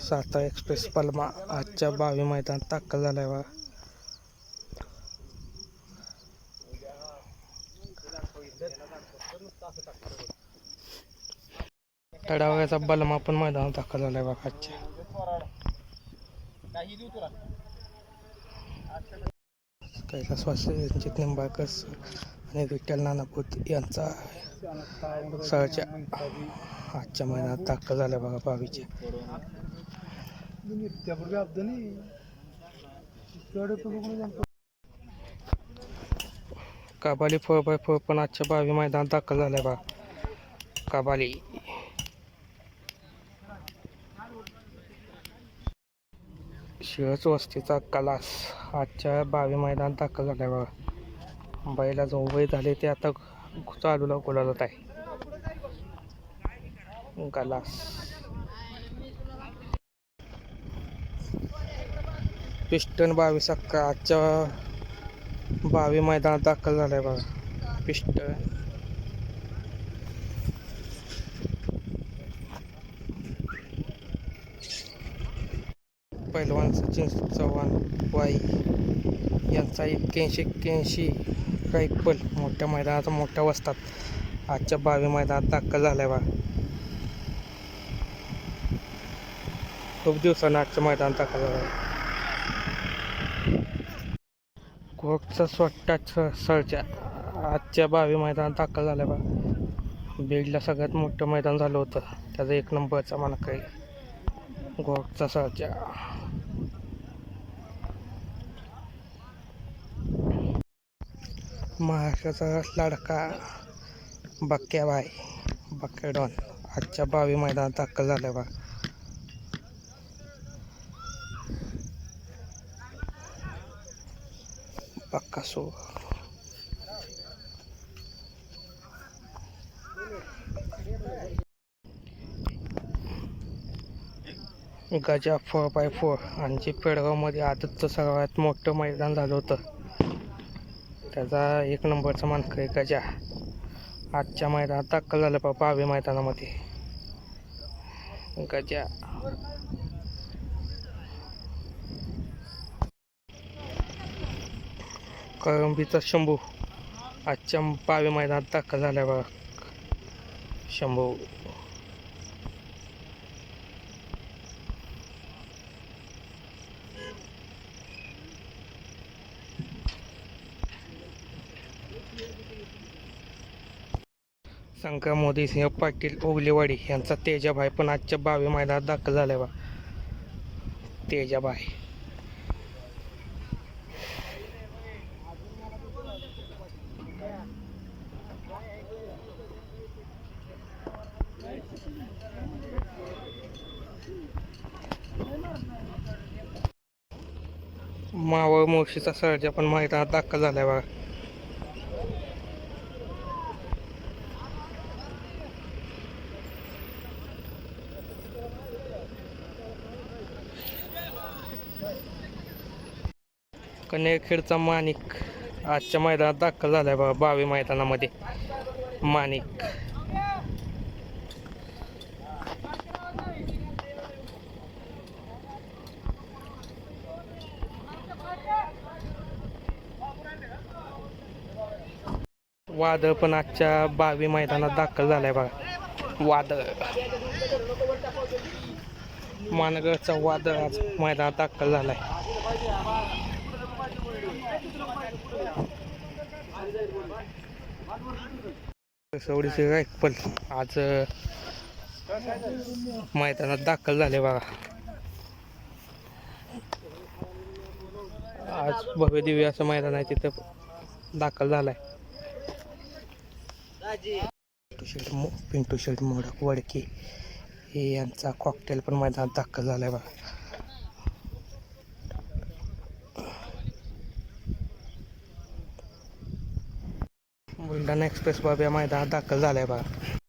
Satara express पलमा आजच्या बावी मैदानात दाखल झालाय बा तडाव्याचा बलमा पण मैदानात दाखल झालाय बा आजच्या. कैलास वासे निंबाळकर आणि विठ्ठल नानापूत यांचा सहच्या आजच्या महिन्यात दाखल झाल्या बघा बावीच्या. कबाली फोर बाय फोर पण आजच्या बावी मैदान दाखल झाल्या बा. कबाली. शिळच वस्तीचा कलास आजच्या बावी मैदान दाखल झालाय बा. बैला जो वय झाले ते आता चालूला गुलालत आहे. गलास पिस्टन बावीस अक्का आजच्या बावी मैदानात दाखल झालाय बघा. पिस्टन. पैलवान सचिन चव्हाण वाई यांचा एक्क्याऐंशी एक्क्याऐंशी रायफल मोठ्या मैदानात मोठ्या वस्तात आजच्या बावी मैदानात दाखल झालाय बा खूप दिवसानं आजच्या मैदानात दाखल झालाय. कोकचा स्वट्टा सळच्या आजच्या बावी मैदानात दाखल झाल्या बा बीडला सगळ्यात मोठं मैदान झालं होतं. त्याचा एक नंबरचा मानक आहे. गोकचा सळच्या. महाराष्ट्राचा लाडका बक्क्याबाई बक्क्या डॉन आजच्या बावी मैदानात दाखल झाल्या बा बक्कासो गजा फोर बाय फोर आणि जे पेडगावमध्ये आजचं सर्वात मोठं मैदान झालं होतं. त्याचा एक नंबरचा मानक आहे गजा. आजच्या मैदानात दाखल झालं बा मैदानामध्ये. गजा. कळंबीचा शंभू. आजच्या बावी मैदानात दाखल झाला बघा. शंभू. शंकर मोदी सिंह पाटील ओगलेवाडी यांचा तेजाभाई पण आजच्या बावी मैदानात दाखल झालाय बा तेजाबाई मावळ मोशीचा सर्जा पण मैदानात दाखल झालाय बघा. कन्याखेडचा माणिक आजच्या मैदानात दाखल झालाय बघा बावी मैदानामध्ये. माणिक. वादळ पण आजच्या बावी मैदानात दाखल झालाय बघा. वादळ. मानगडचा वादळ आज मैदानात दाखल झालाय. सवडीचे रायफल आज मैदानात दाखल झाले बघा. आज भव्य दिव्य असं मैदान आहे तिथं दाखल झालाय. पिंटू शर्ट पिंटू शर्ट मोडक वडके. हे यांचा कॉकटेल पण मैदानात दाखल झालाय बघा. बुलढाणा एक्सप्रेस बाब या मैदानात दाखल झालाय बघा.